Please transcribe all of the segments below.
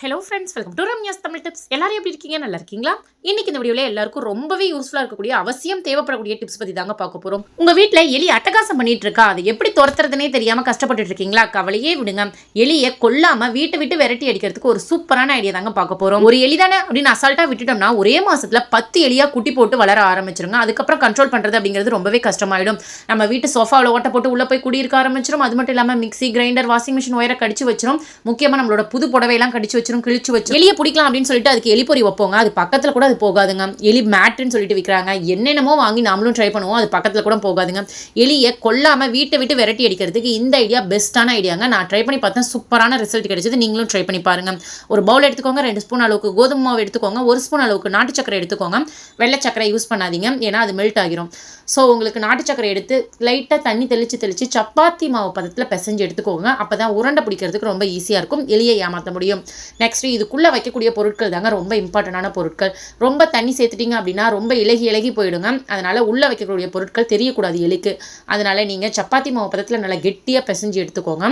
Hello friends welcome to Ramya's Tamil tips எல்லாரும் எப்படி இருக்கீங்க? நல்லா இருக்கீங்களா? இன்னைக்கு இந்த வீடியோவில் எல்லாருக்கும் ரொம்பவே யூஸ்ஃபுல்லாக இருக்கக்கூடிய அவசியம் தேவைப்படக்கூடிய டிப்ஸ் பற்றி தாங்க பார்க்க போகிறோம் உங்கள் வீட்டில் எலி அட்டகாசம் பண்ணிட்டு இருக்கா? அது எப்படி துரத்துறதுனே தெரியாமல் கஷ்டப்பட்டு இருக்கீங்களா? கவலையே விடுங்க. எலியை கொல்லாமல் வீட்டை விட்டு விரட்டி அடிக்கிறதுக்கு ஒரு சூப்பரான ஐடியா தாங்க பார்க்க போகிறோம் ஒரு எலி தானே அப்படின்னு அசால்ட்டாக விட்டுட்டோம்னா ஒரே மாதத்தில் பத்து எலியாக குட்டி போட்டு வளர ஆரம்பிச்சிருங்க. அதுக்கப்புறம் கண்ட்ரோல் பண்ணுறது அப்படிங்கிறது ரொம்பவே கஷ்டமாயிடும். நம்ம வீட்டு சோஃபாவில் ஓட்ட போட்டு உள்ளே போய் குடியிருக்க ஆரம்பிச்சிடும் அது மட்டும் இல்லாமல் மிக்சி கிரைண்டர் வாஷிங் மிஷின் ஒயரை கடிச்சு வச்சிரும். முக்கியமாக நம்மளோட புது புடவையெல்லாம் கடிச்சு வச்சிரும் கிழிச்சு வச்சு எலியை பிடிக்கலாம் அப்படின்னு சொல்லிட்டு அதுக்கு எலிப்பொறி வைப்போங்க. அது பக்கத்தில் கூட அது போகாதுங்க. எலி மேட்டுன்னு சொல்லிட்டு விற்கிறாங்க என்னென்னமோ வாங்கி நாமளும் ட்ரை பண்ணுவோம். அது பக்கத்தில் கூட போகாதுங்க. எலியை கொல்லாமல் வீட்டை விட்டு விரட்டி அடிக்கிறதுக்கு இந்த ஐடியா பெஸ்ட்டான ஐடியாங்க நான் ட்ரை பண்ணி பார்த்தேன். சூப்பரான ரிசல்ட் கிடைச்சது. நீங்களும் ட்ரை பண்ணி பாருங்க. ஒரு பவுல் எடுத்துக்கோங்க. ரெண்டு ஸ்பூன் அளவுக்கு கோதுமை மாவு எடுத்துக்கோங்க. ஒரு ஸ்பூன் அளவுக்கு நாட்டு சக்கரை எடுத்துக்கோங்க. வெள்ளை சக்கரை யூஸ் பண்ணாதீங்க. ஏன்னா அது மெல்ட் ஆகிரும். ஸோ உங்களுக்கு நாட்டு சக்கரை எடுத்து லைட்டாக தண்ணி தெளித்து தெளித்து சப்பாத்தி மாவு பதத்தில் பிசைஞ்சு எடுத்துக்கோங்க. அப்போ தான் உருண்டை பிடிக்கிறதுக்கு ரொம்ப ஈஸியாக இருக்கும். எலியை ஏமாற்ற முடியும். நெக்ஸ்ட்டு இதுக்குள்ளே வைக்கக்கூடிய பொருட்கள் தாங்க ரொம்ப இம்பார்ட்டண்டான பொருட்கள். ரொம்ப தண்ணி சேர்த்துட்டிங்க அப்படின்னா ரொம்ப இலகி இலகி போயிடுங்க. அதனால் உள்ளே வைக்கக்கூடிய பொருட்கள் தெரியக்கூடாது எலிக்கு. அதனால் நீங்கள் சப்பாத்தி மாவு பதத்தில் நல்லா கெட்டியாக பிசைஞ்சு எடுத்துக்கோங்க.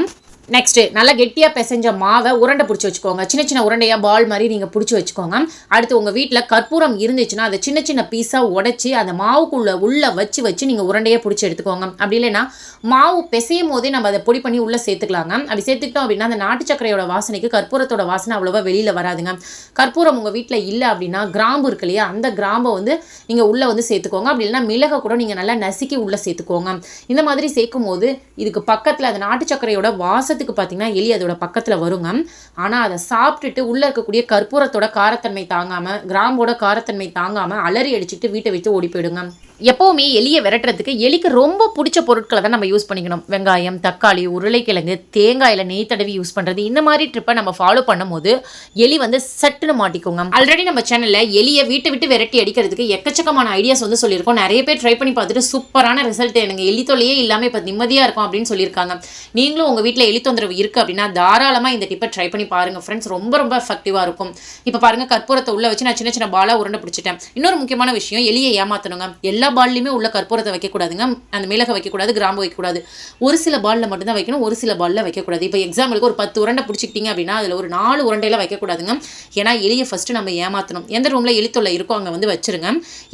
நெக்ஸ்ட்டு நல்லா கெட்டியாக பிசைஞ்ச மாவை உருண்டை பிடிச்சி வச்சுக்கோங்க. சின்ன சின்ன உருண்டையாக பால் மாதிரி நீங்கள் பிடிச்சி வச்சுக்கோங்க. அடுத்து உங்கள் வீட்டில் கற்பூரம் இருந்துச்சுன்னா அதை சின்ன சின்ன பீஸாக உடச்சி அந்த மாவுக்குள்ளே உள்ளே வச்சு வச்சு நீங்கள் உருண்டையாக பிடிச்சி எடுத்துக்கோங்க. அப்படி இல்லைன்னா மாவு பிசையும் போதே நம்ம அதை பொடி பண்ணி உள்ளே சேர்த்துக்கலாங்க. அப்படி சேர்த்துக்கிட்டோம் அப்படின்னா அந்த நாட்டு சக்கரையோட வாசனைக்கு கற்பூரத்தோட வாசனை அவ்வளோவா வெளியில் வராதுங்க. கற்பூரம் உங்கள் வீட்டில் இல்லை அப்படின்னா கிராம்பு இருக்கு இல்லையா அந்த கிராம்பை வந்து நீங்கள் உள்ளே வந்து சேர்த்துக்கோங்க. அப்படி இல்லைன்னா மிளகை கூட நீங்கள் நல்லா நசுக்கி உள்ளே சேர்த்துக்கோங்க. இந்த மாதிரி சேர்க்கும் போது இதுக்கு பக்கத்தில் அந்த நாட்டு சக்கரையோட வாசத்துக்கு பார்த்தீங்கன்னா எலி அதோட பக்கத்தில் வருங்க. ஆனால் அதை சாப்பிட்டுட்டு உள்ளே இருக்கக்கூடிய கற்பூரத்தோட காரத்தன்மை தாங்காமல் கிராம்போட காரத்தன்மை தாங்காமல் அலறி அடிச்சுட்டு வீட்டை விட்டு ஓடி போயிடுங்க. எப்போவுமே எலியை விரட்டுறதுக்கு எலிக்கு ரொம்ப பிடிச்ச பொருட்களை தான் நம்ம யூஸ் பண்ணிக்கணும். வெங்காயம் தக்காளி உருளைக்கிழங்கு தேங்காயில் நெய் தடவி யூஸ் பண்ணுறது இந்த மாதிரி ட்ரிப்பை நம்ம ஃபாலோ பண்ணும்போது எலி வந்து சட்டுன்னு மாட்டிக்கோங்க. ஆல்ரெடி நம்ம சேனலில் எலியை வீட்டை விட்டு விரட்டி அடிக்கிறதுக்கு எக்கச்சக்கமான ஐடியாஸ் வந்து சொல்லியிருக்கோம். நிறைய பேர் ட்ரை பண்ணி பார்த்துட்டு சூப்பரான ரிசல்ட் எனக்கு. எலி தொல்லையே இல்லாமல் இப்போ நிம்மதியாக இருக்கும் அப்படின்னு சொல்லியிருக்காங்க. நீங்களும் உங்கள் வீட்டில் எலி தொந்தரவு இருக்குது அப்படின்னா தாராளமாக இந்த டிப்பை ட்ரை பண்ணி பாருங்கள் ஃப்ரெண்ட்ஸ் ரொம்ப ரொம்ப எஃபெக்டிவாக இருக்கும். இப்போ பாருங்கள் கற்பூரத்தை உள்ளே வச்சு நான் சின்ன சின்ன பாலாக உருண்டை பிடிச்சிட்டேன். இன்னொரு முக்கியமான விஷயம் எலியை ஏமாற்றணுங்க எல்லா எல்லா பால்லையுமே உள்ள கற்பூரத்தை வைக்கக்கூடாதுங்க. அந்த மிளகை வைக்கக்கூடாது கிராம்பு வைக்கக்கூடாது. ஒரு சில பாலில் மட்டும்தான் வைக்கணும் ஒரு சில பாலில் வைக்கக்கூடாது. இப்போ எக்ஸாம்பிளுக்கு ஒரு பத்து உருண்டை பிடிச்சிக்கிட்டீங்க அப்படின்னா அதில் ஒரு நாலு உருண்டையில் வைக்கக்கூடாதுங்க. ஏன்னா எலியை ஃபஸ்ட்டு நம்ம ஏமாற்றணும் எந்த ரூமில் எலி தொல்லை இருக்கோ அங்கே வந்து வச்சிருங்க.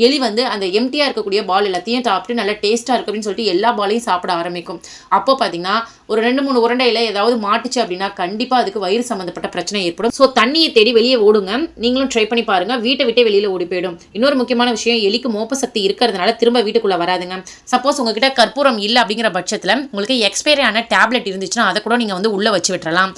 எலி வந்து அந்த எம்டியாக இருக்கக்கூடிய பால் எல்லாத்தையும் சாப்பிட்டு நல்லா டேஸ்ட்டாக இருக்கு அப்படின்னு சொல்லிட்டு எல்லா பாலையும் சாப்பிட ஆரம்பிக்கும். அப்போ பார்த்தீங்கன்னா ஒரு ரெண்டு மூணு உருண்டையில் ஏதாவது மாட்டுச்சு அப்படின்னா கண்டிப்பாக அதுக்கு வயிறு சம்மந்தப்பட்ட பிரச்சனை ஏற்படும். ஸோ தண்ணியை தேடி வெளியே ஓடுங்க. நீங்களும் ட்ரை பண்ணி பாருங்கள் வீட்டை விட்டே வெளியில் ஓடி போயிடும். இன்னொரு முக்கியமான விஷயம் எலிக்கு மோப்ப சக்தி இருக்கிறதுனால திரும்ப வீட்டுக்குள்ளே வராதுங்க. சப்போஸ் உங்ககிட்ட கற்பூரம் இல்லை அப்படிங்கிற பட்சத்தில் உங்களுக்கு எக்ஸ்பைரி ஆன டேப்லெட் இருந்துச்சுன்னா அதை கூட நீங்கள் வந்து உள்ளே வச்சு விட்டுறலாம்.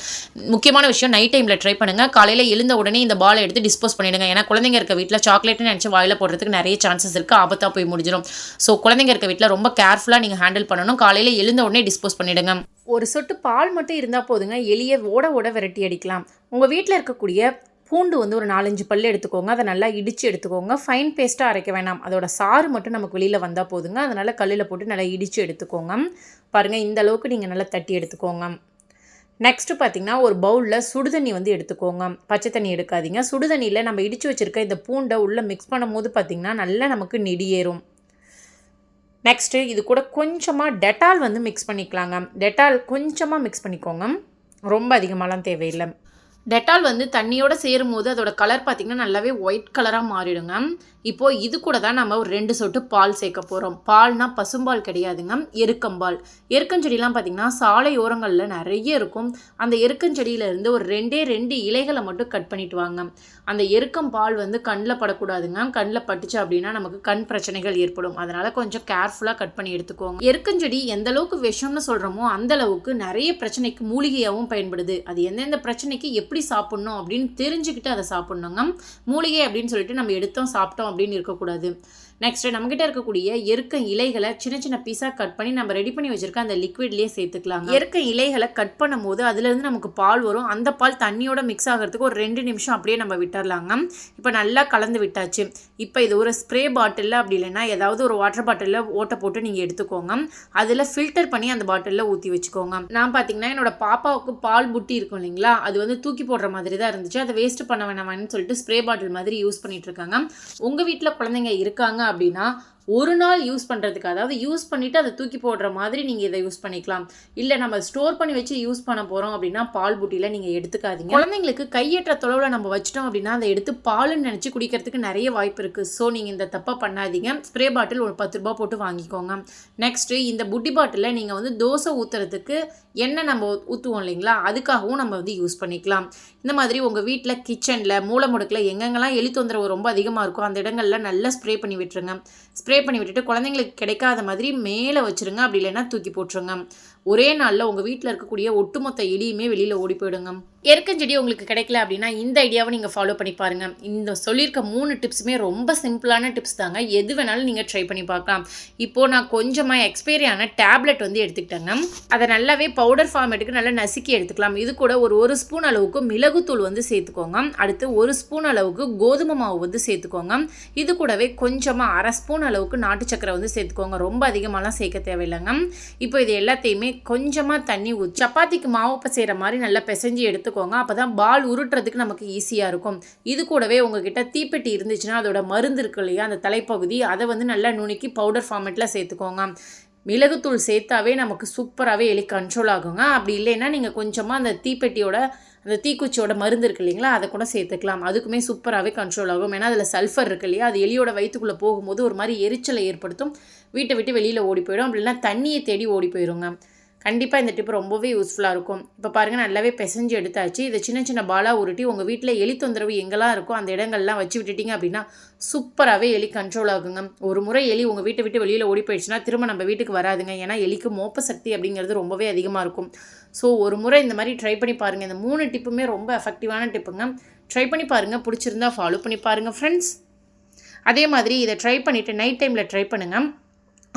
முக்கியமான விஷயம் நைட் டைமில் ட்ரை பண்ணுங்கள் காலையில் எழுந்த உடனே இந்த பாலை எடுத்து டிஸ்போஸ் பண்ணிடுங்க. ஏன்னா குழந்தைங்க இருக்க வீட்டில் சாக்லேட்னு நினச்சி வாயில் போடுறதுக்கு நிறைய சான்சஸ் இருக்குது ஆபத்தாக போய் முடிஞ்சிடும். ஸோ குழந்தைங்க இருக்க வீட்டில் ரொம்ப கேர்ஃபுல்லாக நீங்கள் ஹேண்டில் பண்ணணும். காலையில் எழுந்த உடனே டிஸ்போஸ் பண்ணிடுங்க. ஒரு சொட்டு பால் மட்டும் இருந்தால் போதுங்க. எளிய ஓட ஓட விரட்டி அடிக்கலாம். உங்கள் வீட்டில் இருக்கக்கூடிய பூண்டு வந்து ஒரு நாலஞ்சு பல் எடுத்துக்கோங்க. அதை நல்லா இடித்து எடுத்துக்கோங்க. ஃபைன் பேஸ்ட்டாக அரைக்க வேணாம். அதோட சாறு மட்டும் நமக்கு வெளியில் வந்தால் போதுங்க. அதனால் கல்லில் போட்டு நல்லா இடித்து எடுத்துக்கோங்க. பாருங்கள் இந்த அளவுக்கு நீங்கள் நல்லா தட்டி எடுத்துக்கோங்க. நெக்ஸ்ட்டு பார்த்தீங்கன்னா ஒரு பவுலில் சுடுதண்ணி வந்து எடுத்துக்கோங்க. பச்சை தண்ணி எடுக்காதீங்க. சுடுதண்ணியில் நம்ம இடித்து வச்சுருக்க இந்த பூண்டை உள்ளே மிக்ஸ் பண்ணும்போது பார்த்திங்கன்னா நல்லா நமக்கு நெடியேறும். நெக்ஸ்ட்டு இது கூட கொஞ்சமாக டெட்டால் வந்து மிக்ஸ் பண்ணிக்கலாங்க. டெட்டால் கொஞ்சமாக மிக்ஸ் பண்ணிக்கோங்க. ரொம்ப அதிகமாகலாம் தேவையில்லை. டெட்டால் வந்து தண்ணியோடு சேரும்போது அதோட கலர் பார்த்திங்கன்னா நல்லாவே ஒயிட் கலராக மாறிடுங்க. இப்போது இது கூட தான் நம்ம ஒரு ரெண்டு சொட்டு பால் சேர்க்க போகிறோம் பால்னா பசும்பால் கிடையாதுங்க எருக்கம்பால். எருக்கஞ்செடிலாம் பார்த்திங்கன்னா சாலை ஓரங்களில் நிறைய இருக்கும். அந்த எருக்கஞ்செடியிலேருந்து ஒரு ரெண்டே ரெண்டு இலைகளை மட்டும் கட் பண்ணிட்டு வாங்க. அந்த எருக்கம் பால் வந்து கண்ணில் படக்கூடாதுங்க. கண்ணில் பட்டுச்சு அப்படின்னா நமக்கு கண் பிரச்சனைகள் ஏற்படும். அதனால் கொஞ்சம் கேர்ஃபுல்லாக கட் பண்ணி எடுத்துக்கோங்க. எருக்கஞ்செடி எந்த அளவுக்கு விஷம்னு சொல்கிறோமோ அந்த அளவுக்கு நிறைய பிரச்சனைக்கு மூலிகையாகவும் பயன்படுது. அது எந்தெந்த பிரச்சனைக்கு எப்படி எப்படி சாப்பிட்ணும் அப்படின்னு தெரிஞ்சுக்கிட்டு அதை சாப்பிட்ணுங்க. மூலிகை அப்படின்னு சொல்லிட்டு நம்ம எடுத்தோம் சாப்பிட்டோம் அப்படின்னு இருக்கக்கூடாது. நெக்ஸ்ட் நம்மகிட்ட இருக்கக்கூடிய எருக்க இலைகளை சின்ன சின்ன பீஸாக கட் பண்ணி நம்ம ரெடி பண்ணி வச்சுருக்க அந்த லிக்விட்லேயே சேர்த்துக்கலாம் எருக்க இலைகளை கட் பண்ணும்போது அதுலேருந்து நமக்கு பால் வரும். அந்த பால் தண்ணியோட மிக்ஸ் ஆகிறதுக்கு ஒரு ரெண்டு நிமிஷம் அப்படியே நம்ம விட்டுறலாங்க. இப்போ நல்லா கலந்து விட்டாச்சு. இப்போ இது ஒரு ஸ்ப்ரே பாட்டிலில் அப்படி இல்லைன்னா ஏதாவது ஒரு வாட்டர் பாட்டிலில் ஓட்டை போட்டு நீங்கள் எடுத்துக்கோங்க. அதில் ஃபில்டர் பண்ணி அந்த பாட்டிலில் ஊற்றி வச்சுக்கோங்க. நான் பார்த்தீங்கன்னா என்னோட பாப்பாவுக்கு பால் புட்டி இருக்கும் இல்லைங்களா? அது வந்து தூக்கி போடுற மாதிரி தான் இருந்துச்சு. அதை வேஸ்ட் பண்ண வேணாம்னு சொல்லிட்டு ஸ்ப்ரே பாட்டில் மாதிரி யூஸ் பண்ணிட்டு இருக்காங்க. உங்கள் வீட்டில் குழந்தைங்க இருக்காங்க அப்படின்னா ஒரு நாள் யூஸ் பண்ணுறதுக்கு அதாவது யூஸ் பண்ணிவிட்டு அதை தூக்கி போடுற மாதிரி நீங்கள் இதை யூஸ் பண்ணிக்கலாம். இல்லை நம்ம ஸ்டோர் பண்ணி வச்சு யூஸ் பண்ண போகிறோம் அப்படின்னா பால் புட்டியில் நீங்கள் எடுத்துக்காதீங்க. குழந்தைங்களுக்கு கையேற்ற தொலைவில் நம்ம வச்சிட்டோம் அப்படின்னா அதை எடுத்து பாலுன்னு நினச்சி குடிக்கிறதுக்கு நிறைய வாய்ப்பு இருக்குது ஸோ நீங்கள் இந்த தப்பை பண்ணாதீங்க. ஸ்ப்ரே பாட்டில் ஒரு பத்து ரூபா போட்டு வாங்கிக்கோங்க. நெக்ஸ்ட்டு இந்த புட்டி பாட்டிலில் நீங்கள் வந்து தோசை ஊற்றுறதுக்கு எண்ணெய் நம்ம ஊற்றுவோம் இல்லைங்களா? அதுக்காகவும் நம்ம வந்து யூஸ் பண்ணிக்கலாம். இந்த மாதிரி உங்கள் வீட்டில் கிச்சனில் மூளை முடுக்கில் எங்கெங்கெல்லாம் எலி தொந்தரவு ரொம்ப அதிகமாக இருக்கோ அந்த இடங்களில் நல்லா ஸ்ப்ரே பண்ணி விட்டுருங்க. ஸ்ப்ரே ஸ்ப்ரே பண்ணி விட்டுட்டு குழந்தைங்களுக்கு கிடைக்காத மாதிரி மேலே வச்சுருங்க. அப்படி இல்லைன்னா தூக்கி போட்டுருங்க. ஒரே நாளில் உங்கள் வீட்டில் இருக்கக்கூடிய ஒட்டுமொத்த எலியுமே வெளியில் ஓடி போயிடுங்க. எருக்கஞ்செடி உங்களுக்கு கிடைக்கல அப்படின்னா இந்த ஐடியாவை நீங்கள் ஃபாலோ பண்ணி பாருங்கள் இந்த சொல்லியிருக்க மூணு டிப்ஸுமே ரொம்ப சிம்பிளான டிப்ஸ் தாங்க. எது வேணாலும் நீங்கள் ட்ரை பண்ணி பார்க்கலாம். இப்போது நான் கொஞ்சமாக எக்ஸ்பைரி ஆன டேப்லெட் வந்து எடுத்துக்கிட்டேங்க. அதை நல்லாவே பவுடர் ஃபார்மேட்டுக்கு நல்லா நசுக்கி எடுத்துக்கலாம். இது கூட ஒரு ஒரு ஸ்பூன் அளவுக்கு மிளகுத்தூள் வந்து சேர்த்துக்கோங்க. அடுத்து ஒரு ஸ்பூன் அளவுக்கு கோதுமை மாவு வந்து சேர்த்துக்கோங்க. இது கூடவே கொஞ்சமாக அரை ஸ்பூன் அளவுக்கு நாட்டு சக்கரை வந்து சேர்த்துக்கோங்க. ரொம்ப அதிகமாகலாம் சேர்க்க தேவையில்லைங்க. இப்போ இது எல்லாத்தையுமே கொஞ்சமாக தண்ணி ஊற்றி சப்பாத்திக்கு மாவு செய்கிற மாதிரி நல்லா பிசைஞ்சு எடுத்துக்கோங்க. அப்போ தான் பால் உருட்டுறதுக்கு நமக்கு ஈஸியாக இருக்கும். இது கூடவே உங்ககிட்ட தீப்பெட்டி இருந்துச்சுன்னா அதோட மருந்து இருக்கு இல்லையா அந்த தலைப்பகுதி அதை வந்து நல்லா நுணுக்கி பவுடர் ஃபார்மேட்டில் சேர்த்துக்கோங்க. மிளகுத்தூள் சேர்த்தாவே நமக்கு சூப்பராகவே எலி கண்ட்ரோல் ஆகுங்க. அப்படி இல்லைன்னா நீங்கள் கொஞ்சமாக அந்த தீப்பெட்டியோட அந்த தீக்குச்சியோட மருந்து இருக்கு இல்லைங்களா அதை கூட சேர்த்துக்கலாம். அதுக்குமே சூப்பராகவே கண்ட்ரோல் ஆகும். ஏன்னா அதில் சல்ஃபர் இருக்கு இல்லையா அது எலியோட வயிற்றுக்குள்ளே போகும்போது ஒரு மாதிரி எரிச்சலை ஏற்படுத்தும். வீட்டை விட்டு வெளியில் ஓடி போயிடும். அப்படின்னா தண்ணியை தேடி ஓடி போயிடுங்க கண்டிப்பாக இந்த டிப் ரொம்பவே யூஸ்ஃபுல்லாக இருக்கும். இப்போ பாருங்கள் நல்லாவே பிசைஞ்சு எடுத்தாச்சு. இதை சின்ன சின்ன பாலாக உருட்டி உங்கள் வீட்டில் எலி தொந்தரவு எங்கெல்லாம் இருக்கோ அந்த இடங்கள்லாம் வச்சு விட்டுட்டீங்க அப்படின்னா சூப்பராகவே எலி கண்ட்ரோல் ஆகுங்க. ஒரு முறை எலி உங்கள் வீட்டை விட்டு வெளியில் ஓடி போயிடுச்சுன்னா திரும்ப நம்ம வீட்டுக்கு வராதுங்க. ஏன்னா எலிக்கு மோப்ப சக்தி அப்படிங்கிறது ரொம்பவே அதிகமாக இருக்கும். ஸோ ஒரு முறை இந்த மாதிரி ட்ரை பண்ணி பாருங்கள் இந்த மூணு டிப்புமே ரொம்ப எஃபெக்டிவான டிப்புங்க ட்ரை பண்ணி பாருங்கள் பிடிச்சிருந்தா ஃபாலோ பண்ணி பாருங்கள் ஃப்ரெண்ட்ஸ் அதே மாதிரி இதை ட்ரை பண்ணிவிட்டு நைட் டைமில் ட்ரை பண்ணுங்கள்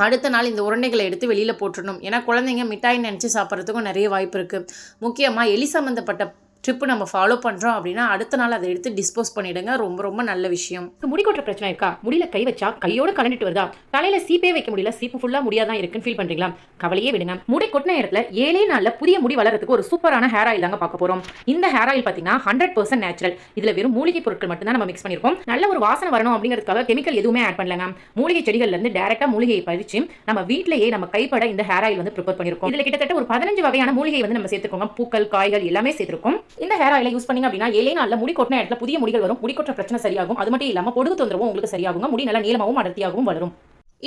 அடுத்த நாள் இந்த உருண்டைகளை எடுத்து வெளியில் போட்டுடணும். ஏன்னா குழந்தைங்க மிட்டாய் நினச்சி சாப்பிட்றதுக்கும் நிறைய வாய்ப்பு இருக்குது முக்கியமாக எலி சம்மந்தப்பட்ட ட்ரிப்பு நம்ம ஃபாலோ பண்ணுறோம் அப்படின்னா அடுத்த நாள் அதை எடுத்து டிஸ்போஸ் பண்ணிடுங்க. ரொம்ப ரொம்ப நல்ல விஷயம். முடி கொட்டுற பிரச்சனை இருக்கா? முடியல கை வச்சா கையோட கலந்துட்டு வருதா? தலையில சீப்பே வைக்க முடியல சீப்பு ஃபுல்லா முடியாதான் இருக்குன்னு ஃபீல் பண்றீங்களா? கவலையே விடுங்க. முடி கொட்டின இடத்துல ஏழே நாள்ல புதிய முடி வளர்றதுக்கு ஒரு சூப்பரான ஹேர் ஆயில் தாங்க பார்க்க போறோம். இந்த ஹேர் ஆயில் பார்த்தீங்கன்னா ஹண்ட்ரட் பர்சன்ட் நேச்சுரல் இதுல வெறும் மூலிகை பொருட்கள் மட்டும் தான் நம்ம மிக்ஸ் பண்ணிருக்கோம். நல்ல ஒரு வாசனை வரணும் அப்படிங்கிறதுக்காக கெமிக்கல் எதுவுமே ஆட் பண்ணலங்க மூலிகை செடிகள்ல இருந்து டேரக்டா மூலிகையை பறிச்சு நம்ம வீட்டிலேயே நம்ம கைப்பட இந்த ஹேர் ஆயில் வந்து ப்ரிப்பேர் பண்ணிருக்கோம். இதுல கிட்டத்தட்ட ஒரு பதினஞ்சு வகையான மூலிகை வந்து நம்ம சேர்த்துக்கோங்க. பூக்கள் காய்கள் எல்லாமே சேர்த்திருக்கோம். இந்த ஹேர் ஆயிலை யூஸ் பண்ணீங்க அப்படின்னா ஏழை நாளில் முடி கொட்டின இடத்துல புதிய முடிகள் வரும். முடி கொற்ற பிரச்சனை சரியாகும். அது மட்டும் இல்லாமல் பொடுகு தொந்தரவும் உங்களுக்கு சரியாகும் முடி நல்லா நீளமாகவும் அடர்த்தியாகவும் வளரும்.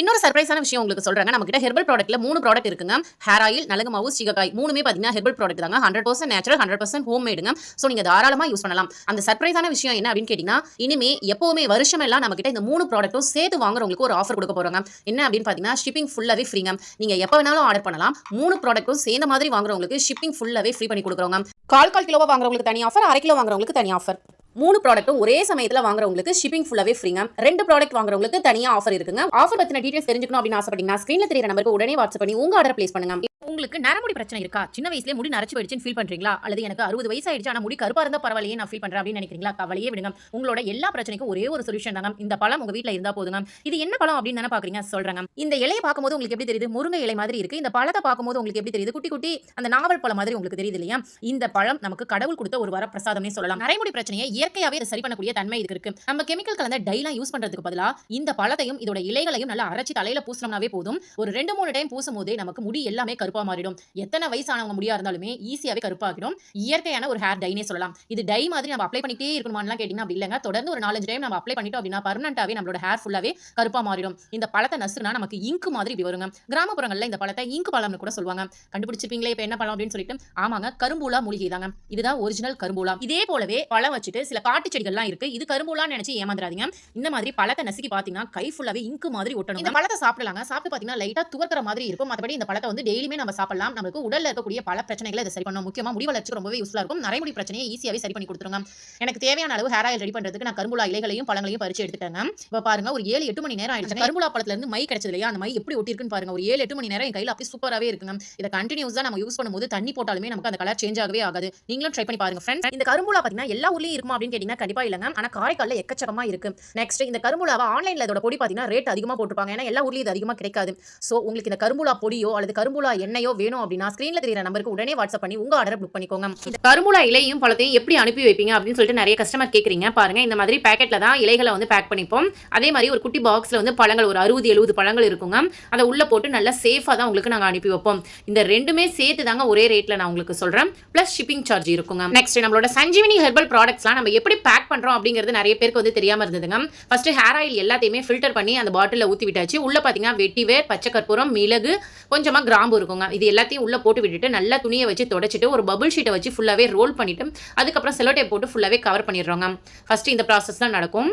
இன்னொரு சர்ப்ரைஸான விஷயம் உங்களுக்கு சொல்றாங்க. நம்ம கிட்ட ஹெர்பல் ப்ராடக்ட்ல மூணு ப்ராடக்ட் இருக்குங்க. ஹேர் ஆயில் நலகு மாவு சீகக்காய் மூணுமே பார்த்தீங்கன்னா ஹெர்பல் ப்ராடக்ட் தாங்க. Hundred percent natural hundred percent home மேடுங்க so நீங்கள் தாராளமாக யூஸ் பண்ணலாம். அந்த சர்ப்ரைஸான விஷயம் என்ன அப்படின்னு கேட்டிங்கன்னா இனிமே எப்போவுமே வருஷம் எல்லாம் நம்ம கிட்ட இந்த மூணு ப்ராடக்ட்டும் சேர்த்து வாங்குறவங்களுக்கு ஒரு ஆஃபர் கொடுக்க போறாங்க. என்ன அப்படின்னு பார்த்தீங்கன்னா ஷிப்பிங் ஃபுல்லாகவே ஃப்ரீங்க நீங்கள் எப்போ வேணாலும் ஆர்டர் பண்ணலாம். மூணு ப்ராடக்ட்டும் சேர்ந்த மாதிரி வாங்குறவங்களுக்கு ஷிப்பிங் ஃபுல்லாவே ஃப்ரீ பண்ணி கொடுக்குறோங்க. கால் கால் கிலோவாக வாங்குறவங்களுக்கு தனி ஆஃபர் அரை கிலோ வாங்குறவங்களுக்கு தனி ஆஃபர் மூணு ப்ராடக்ட்டும் ஒரே சமயத்தில் வாங்குறவங்களுக்கு ஷிப்பிங் ஃபுல்லாகவே ஃப்ரீங்க ரெண்டு ப்ராடக்ட் வாங்குறவங்களுக்கு தனியாக ஆஃபர் இருக்குங்க. ஆஃபர் பற்றின டீடைல்ஸ் தெரிஞ்சுக்கணும் அப்படின்னு ஆசைப்பட்டீங்கன்னா ஸ்க்ரீனில் தெரியுற நம்பருக்கு உடனே வாட்ஸ்அப் பண்ணி உங்கள் ஆர்டர் பிளேஸ் பண்ணுங்க உங்களுக்கு நரமுடி பிரச்சனை இருக்கா? சின்ன வயசுலேயே முடி நரைச்சு போயிடுச்சுன்னு ஃபீல் பண்றீங்களா? அல்லது எனக்கு அறுபது வயசு ஆயிடுச்சு ஆனால் முடி கருப்பா இருந்தால் பரவாயில்லையே நான் ஃபீல் பண்ணுறேன் அப்படின்னு நினைக்கிறீங்களா? கவலையே விடுங்க. உங்களோட எல்லா பிரச்சனைக்கும் ஒரே ஒரு சொல்யூஷன் தாங்க இந்த பழம் உங்க வீட்ல இருந்தா போதுங்க இது என்ன பழம் அப்படின்னு தானே பார்க்குறீங்க சொல்றாங்க இந்த இலையை பார்க்கும்போது உங்களுக்கு எப்படி தெரியுது? முருங்கை இலை மாதிரி இருக்கு. இந்த பழத்தை பார்க்கும்போது உங்களுக்கு எப்படி தெரியுது? குட்டி குட்டி அந்த நாவல் பழம் மாதிரி உங்களுக்கு தெரியுது இல்லையா? இந்த பழம் நமக்கு கடவுள் கொடுத்த ஒரு வர பிரசாதமே சொல்லலாம். நரைமுடி பிரச்சனையை இயற்கையாகவே இதை சரி பண்ணக்கூடிய தன்மை இதுக்கு இருக்கு. நம்ம கெமிக்கல் கலந்த டைலாம் யூஸ் பண்றதுக்கு பதிலா இந்த பழத்தையும் இதோட இலைகளையும் நல்லா அரைச்சி தலையில பூசினோம்னாவே போதும். ஒரு ரெண்டு மூணு டைம் பூசும் போதே நமக்கு முடி எல்லாமே கருப்பா மாறிடும். எத்தனை வயசானவங்க முடியா இருந்தாலுமே ஈஸியாவே கருப்பாகிடும். இயற்கையான ஒரு ஹேர் டைனே சொல்லலாம். இது டை மாதிரி நம்ம அப்ளை பண்ணிட்டே இருக்கணுமான்லாம் கேட்டீங்கன்னா அப்படி இல்லைங்க. தொடர்ந்து ஒரு நாலஞ்சு டைம் நம்ம அப்ளை பண்ணிட்டோம் அப்படின்னா பர்மனண்டாவே நம்மளோட ஹேர் ஃபுல்லாவே கருப்பா மாறிடும். இந்த பழத்தை நசுனா நமக்கு இங்கு மாதிரி இப்படி வருங்க. கிராமப்புறங்களில் இந்த பழத்தை இங்கு பழம்னு கூட சொல்லுவாங்க. கண்டுபிடிச்சிருப்பீங்களே இப்போ என்ன பழம் அப்படின்னு சொல்லிட்டு? ஆமாங்க கரும்பூலா மூலிகை தாங்க. இதுதான் ஒரிஜினல் கரும்பூலா. இதே போலவே பழம் வச்சுட்டு சில காட்டு செடிகள்லாம் இருக்கு. இது கரும்பூலான்னு நினைச்சு ஏமாந்துறாதீங்க இந்த மாதிரி பழத்தை நசுக்கி பாத்தீங்கன்னா கை ஃபுல்லாவே இங்கு மாதிரி ஒட்டணும் இந்த பழத்தை சாப்பிடலாங்க. சாப்பிட்டு பாத்தீங்கன்னா லைட்டா துவக்கிற மாதிரி இருக்கும். மற்றபடி இந்த பழத்தை வந்து டெய்லியுமே நம்ம சாப்பிடலாம். நமக்கு உடல்ல இருக்கக்கூடிய பல பிரச்சனைகளை இதை சரி பண்ணும் முக்கியமா முடி வளர்ச்சிக்கு ரொம்பவே யூஸ்ஃபுல்லா இருக்கும். நரைமுடி பிரச்சனையை ஈஸியாவே சரி பண்ணி கொடுத்துருங்க. எனக்கு தேவையான அளவு ஹேர் ஆயில் ரெடி பண்றதுக்கு நான் கரும்புலா இலைகளையும் பழங்களையும் பறிச்சு எடுத்துட்டேங்க. இப்போ பாருங்க ஒரு ஏழு எட்டு மணி நேரம் ஆயிடுச்சு கரும்புலா பழத்துல இருந்து மை கிடைச்சது இல்லையா? அந்த மை எப்படி ஒட்டிருக்குன்னு பாருங்க. ஒரு ஏழு எட்டு மணி நேரம் என் கையில அப்படியே சூப்பராகவே இருக்குங்க. இதை கண்டினியூஸா நம்ம யூஸ் பண்ணும்போது தண்ணி போட்டாலுமே நமக்கு அந்த கலர் சேஞ்ச் ஆகவே ஆகாது. நீங்களும் ட்ரை பண்ணி பாருங்க ஃப்ரெண்ட்ஸ் இந்த கரும்புலா பாத்தீங்கன்னா எல்லா ஊர்லயும் இருக்குமா அப்படின்னு கேட்டீங்கன்னா கண்டிப்பா இல்லைங்க. ஆனா காரைக்கால்ல எக்கச்சக்கமா இருக்கு. நெக்ஸ்ட் இந்த கரும்புலாவை ஆன்லைன்ல இதோட பொடி பாத்தீங்கன்னா ரேட் அதிகமா போட்டுருப்பாங்க. ஏன்னா எல்லா ஊர்லயும் இது அதிகமா கிடைக்காது. ஸோ உங்களுக்கு இந்த கரும்புலா பொடியோ அல்லது கரும்புலா எண்ணெய் எண்ணெயோ வேணும் அப்படின்னா ஸ்க்ரீனில் தெரியிற நம்பருக்கு உடனே வாட்ஸ்அப் பண்ணி உங்கள் ஆர்டரை புக் பண்ணிக்கோங்க. இந்த கருமுலா இலையும் பழத்தையும் எப்படி அனுப்பி வைப்பீங்க அப்படின்னு சொல்லிட்டு நிறைய கஸ்டமர் கேட்குறீங்க பாருங்கள் இந்த மாதிரி பேக்கெட்டில் தான் இலைகளை வந்து பேக் பண்ணிப்போம். அதே மாதிரி ஒரு குட்டி பாக்ஸில் வந்து பழங்கள் ஒரு அறுபது எழுபது பழங்கள் இருக்குங்க. அதை உள்ளே போட்டு நல்லா சேஃபாக தான் உங்களுக்கு நாங்கள் அனுப்பி வைப்போம். இந்த ரெண்டுமே சேர்த்து தாங்க ஒரே ரேட்டில் நான் உங்களுக்கு சொல்கிறேன் ப்ளஸ் ஷிப்பிங் சார்ஜ் இருக்குங்க. நெக்ஸ்ட் நம்மளோட சஞ்சீவினி ஹெர்பல் ப்ராடக்ட்ஸ்லாம் நம்ம எப்படி பேக் பண்ணுறோம் அப்படிங்கிறது நிறைய பேருக்கு வந்து தெரியாமல் இருந்ததுங்க. ஃபஸ்ட்டு ஹேர் ஆயில் எல்லாத்தையுமே ஃபில்டர் பண்ணி அந்த பாட்டிலில் ஊற்றி விட்டாச்சு உள்ளே பார்த்தீங்கன்னா வெட்டிவேர் பச்சை கற்பூரம் மிளகு கொஞ்சமாக கிராம்பு இருக்கும் வச்சுக்கோங்க. இது எல்லாத்தையும் உள்ளே போட்டு விட்டுட்டு நல்லா துணியை வச்சு தொடச்சிட்டு ஒரு பபுள் ஷீட்டை வச்சு ஃபுல்லாகவே ரோல் பண்ணிட்டு அதுக்கப்புறம் செலோ டேப் போட்டு ஃபுல்லாகவே கவர் பண்ணிடுறோங்க. ஃபஸ்ட்டு இந்த ப்ராசஸ் தான் நடக்கும்.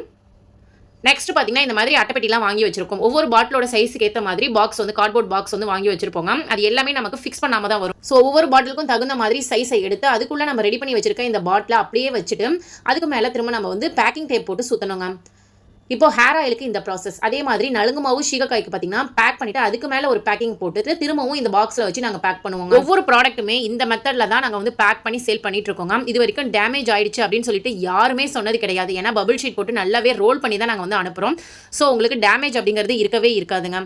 நெக்ஸ்ட் பார்த்தீங்கன்னா இந்த மாதிரி அட்டைப்பெட்டிலாம் வாங்கி வச்சிருக்கோம். ஒவ்வொரு பாட்டிலோட சைஸுக்கு ஏற்ற மாதிரி பாக்ஸ் வந்து கார்ட்போர்ட் பாக்ஸ் வந்து வாங்கி வச்சிருப்போங்க. அது எல்லாமே நமக்கு ஃபிக்ஸ் பண்ணாம தான் வரும். ஸோ ஒவ்வொரு பாட்டிலுக்கும் தகுந்த மாதிரி சைஸை எடுத்து அதுக்குள்ளே நம்ம ரெடி பண்ணி வச்சிருக்க இந்த பாட்டிலை அப்படியே வச்சுட்டு அதுக்கு மேலே திரும்ப நம்ம வந்து பேக்கிங் டேப் போட்டு சுற்றணுங்க இப்போ ஹேர் ஆயிலுக்கு இந்த ப்ராசஸ் அதே மாதிரி நலுங்கு மாவு சீகக்காய்க்கு பார்த்தீங்கன்னா பேக் பண்ணிட்டு அதுக்கு மேலே ஒரு பேக்கிங் போட்டுட்டு திரும்பவும் இந்த பாக்ஸில் வச்சு நாங்கள் பேக் பண்ணுவோம் ஒவ்வொரு ப்ராடக்ட்டுமே இந்த மெத்தடில் தான் நாங்கள் வந்து பேக் பண்ணி சேல் பண்ணிட்டு இருக்கோங்க. இது வரைக்கும் டேமேஜ் ஆயிடுச்சு அப்படின்னு சொல்லிட்டு யாருமே சொன்னது கிடையாது. ஏன்னா பபிள் ஷீட் போட்டு நல்லாவே ரோல் பண்ணி தான் நாங்கள் வந்து அனுப்புகிறோம் ஸோ உங்களுக்கு டேமேஜ் அப்படிங்கிறது இருக்கவே இருக்காதுங்க.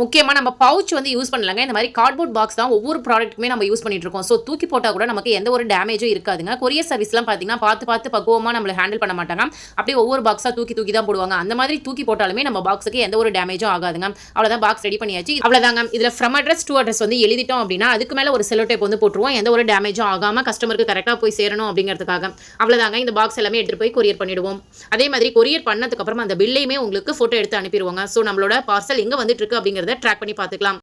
முக்கியமாக நம்ம பவுச் வந்து யூஸ் பண்ணலங்க. இந்த மாதிரி கார்ட்போர்ட் பாக்ஸ் தான் ஒவ்வொரு ப்ராடக்ட்டுமே நம்ம யூஸ் பண்ணிட்டு இருக்கோம் ஸோ தூக்கி போட்டால் கூட நமக்கு எந்த ஒரு டேமேஜும் இருக்காதுங்க. கொரியர் சர்வீஸ்லாம் பார்த்தீங்கன்னா பார்த்து பார்த்து பக்குவமாக நம்மளை ஹேண்டில் பண்ண மாட்டாங்க. அப்படியே ஒவ்வொரு பாக்ஸாக தூக்கி தூக்கி தான் போடுவாங்க. அந்த மாதிரி தூக்கி போட்டாலுமே நம்ம பாக்ஸுக்கு எந்த ஒரு டேமேஜும் ஆகாதுங்க. அவ்வளோதான் பாக்ஸ் ரெடி பண்ணியாச்சு. அவ்வளோதாங்க இதில் ஃப்ரம் அட்ரஸ் டூ அட்ரஸ் வந்து எழுதிட்டோம் அப்படின்னா அதுக்கு மேலே ஒரு செலோ டேப் வந்து போட்டுருவோம். எந்த ஒரு டேமேஜும் ஆகாமல் கஸ்டமருக்கு கரெக்டாக போய் சேரணும் அப்படிங்கிறதுக்காக. அவ்வளோதாங்க இந்த பாக்ஸ் எல்லாமே எடுத்துகிட்டு போய் கொரியர் பண்ணிடுவோம். அதே மாதிரி கொரியர் பண்ணதுக்கப்புறம் அந்த பில்லையுமே உங்களுக்கு ஃபோட்டோ எடுத்து அனுப்பிடுவாங்க ஸோ நம்மளோட பார்சல் எங்கே வந்துட்டு இருக்கு அப்படிங்கிறத ட்ராக் பண்ணி பார்த்துக்கலாம்.